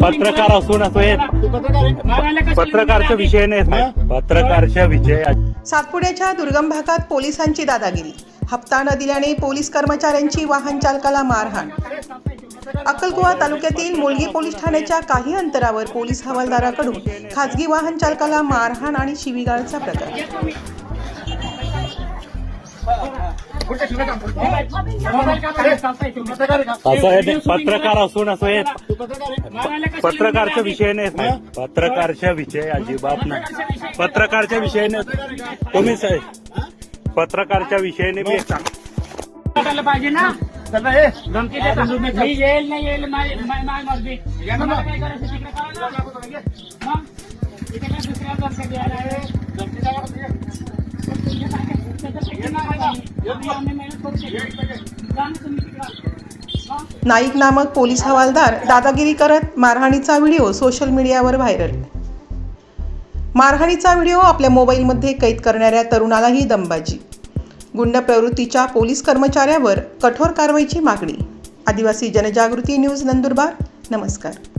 पत्रकार असून असं पत्रकारचा विषय नाही पत्रकारच्या विषय सातपुड्याच्या दुर्गम भागात पोलिसांची दादागिरी. हप्ता न दिल्याने पोलीस कर्मचाऱ्यांची वाहन चालकाला मारहाण. अक्कलकुवा तालुक्यातील मुलगी पोलीस ठाण्याच्या काही अंतरावर पोलीस हवालदाराकडून खासगी वाहन चालकाला मारहाण आणि शिवीगाळचा प्रकार. असं आहे पत्रकार असून असं हे पत्रकारचा विषय नाही. पत्रकारच्या विषय अजिबात नाही. पत्रकारच्या विषय नाही. तुम्ही साहेब पत्रकारच्या विषयाने मी एक सांग करायला पाहिजे ना धमकी देता. मी येईल नाही येईल माय माय माय मर्जी काय करायचं तिकडे नाईक नामक पोलीस हवालदार दादागिरी करत मारहाणीचा व्हिडिओ सोशल मीडियावर व्हायरल. मारहाणीचा व्हिडिओ आपल्या मोबाईलमध्ये कैद करणाऱ्या तरुणालाही दमबाजी. गुंड प्रवृत्तीच्या पोलीस कर्मचाऱ्यावर कठोर कारवाईची मागणी. आदिवासी जनजागृती न्यूज नंदुरबार नमस्कार.